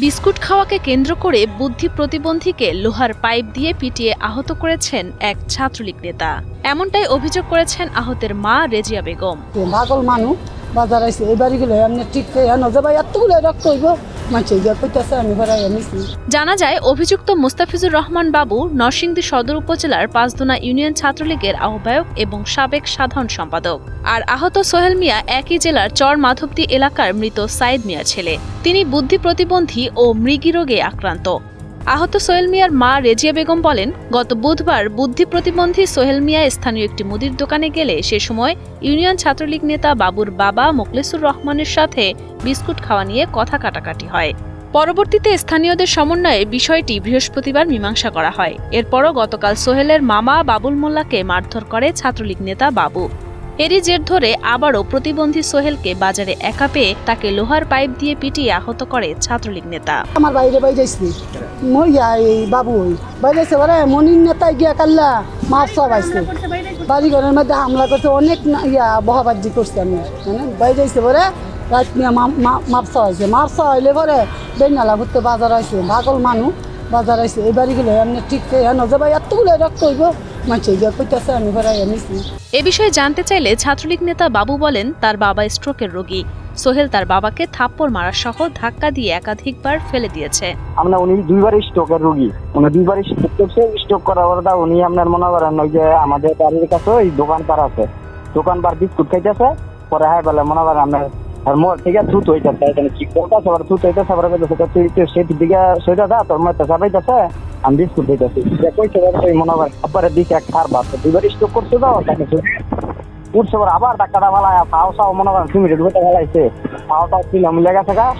Biscuit খাওয়াকে কেন্দ্র করে বুদ্ধি প্রতিবন্ধীকে লোহার পাইপ দিয়ে পিটিয়ে আহত করেছেন এক ছাত্রলীগ নেতা। এমনটাই অভিযোগ করেছেন আহতের মা রেজিয়া বেগম। পাগল বাজার এই বাড়িগুলো এমনি ঠিক এত রক্ত হইব। জানা যায়, অভিযুক্ত মুস্তাফিজুর রহমান বাবু নরসিংদী সদর উপজেলার পাঁচদোনা ইউনিয়ন ছাত্রলীগের আহ্বায়ক এবং সাবেক সাধারণ সম্পাদক। আর আহত সোহেল মিয়া একই জেলার চর মাধবদী এলাকার মৃত সাইদ মিয়া ছেলে। তিনি বুদ্ধি প্রতিবন্ধী ও মৃগী রোগে আক্রান্ত। আহত সোহেল মিয়ার মা রেজিয়া বেগম বলেন, গত বুধবার বুদ্ধি প্রতিবন্ধী সোহেল মিয়া স্থানীয় একটি মুদির দোকানে গেলে সে সময় ইউনিয়ন ছাত্রলীগ নেতা বাবুর বাবা মোকলেসুর রহমানের সাথে বিস্কুট খাওয়া নিয়ে কথা কাটাকাটি হয়। পরবর্তীতে স্থানীয়দের সমন্বয়ে বিষয়টি বৃহস্পতিবার মীমাংসা করা হয়। এরপরও গতকাল সোহেলের মামা বাবুল মোল্লাকে মারধর করে ছাত্রলীগ নেতা বাবু। এরই জের ধরে আবারও প্রতিবন্ধী সোহেলকে বাজারে একা পেয়ে তাকে লোহার পাইপ দিয়ে পিটিয়ে আহত করে ছাত্রলীগ নেতা। আমার বাইরে বাইরে মই বাবু বাইরে মনির নেতায় গিয়া কাল্লা মাপ সব বাড়ি ঘরের মধ্যে হামলা করছে, অনেক ইয়া, বহাবাজি করছে আমি। মানে বাইরে বলে, রাত নিয়ে মাপ সব আইসে মাপ আইলে পরে বেনালা ঘুরতে বাজার আইসে পাগল মানুষ বাজার আইসে এই বাড়িগুলো এমনি ঠিক এনে যে ভাই, এতগুলো রক্ত হইব। এ বিষয়ে জানতে চাইলে ছাত্রলীগ নেতা বাবু বলেন তার বাবা স্ট্রোকের রোগী। সোহেল তার বাবাকে থাপ্পড় মারা সহ ধাক্কা দিয়ে একাধিকবার ফেলে দিয়েছে। আমরা উনি দুইবার স্ট্রোকের রোগী। উনি দুইবার স্ট্রোক করছে স্ট্রোক করার পরে তা উনি আপনার মনে করেন ওই যে আমাদের বাড়ির কাছে ওই দোকান পার আছে। দোকান পার বিস্কুট খাইতেছে পরে হ্যাঁ বলে মনে করেন আপনার আর মোর ঠিক আছে থুত হইতেছে এখানে কি করতেছে আবার থুত হইতেছে আবার তুই তুই সেটির দিকে সইটা দা তোর মধ্যে চাপাইতেছে। মনে করেন আবার পাও সাও মনে ভিতরে ভালাইছে পাও টাও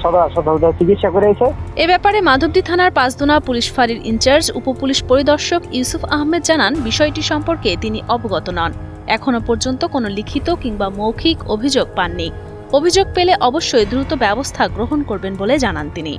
সদর সদর চিকিৎসা করে এসে। এ ব্যাপারে মাধবদী থানার পাঁচদোনা পুলিশ ফাঁড়ির ইনচার্জ, উপপুলিশ পরিদর্শক ইউসুফ আহমেদ জানান, বিষয়টি সম্পর্কে তিনি অবগত নন। এখনও পর্যন্ত কোনো লিখিত কিংবা মৌখিক অভিযোগ পাননি। অভিযোগ পেলে অবশ্যই দ্রুত ব্যবস্থা গ্রহণ করবেন বলে জানান তিনি।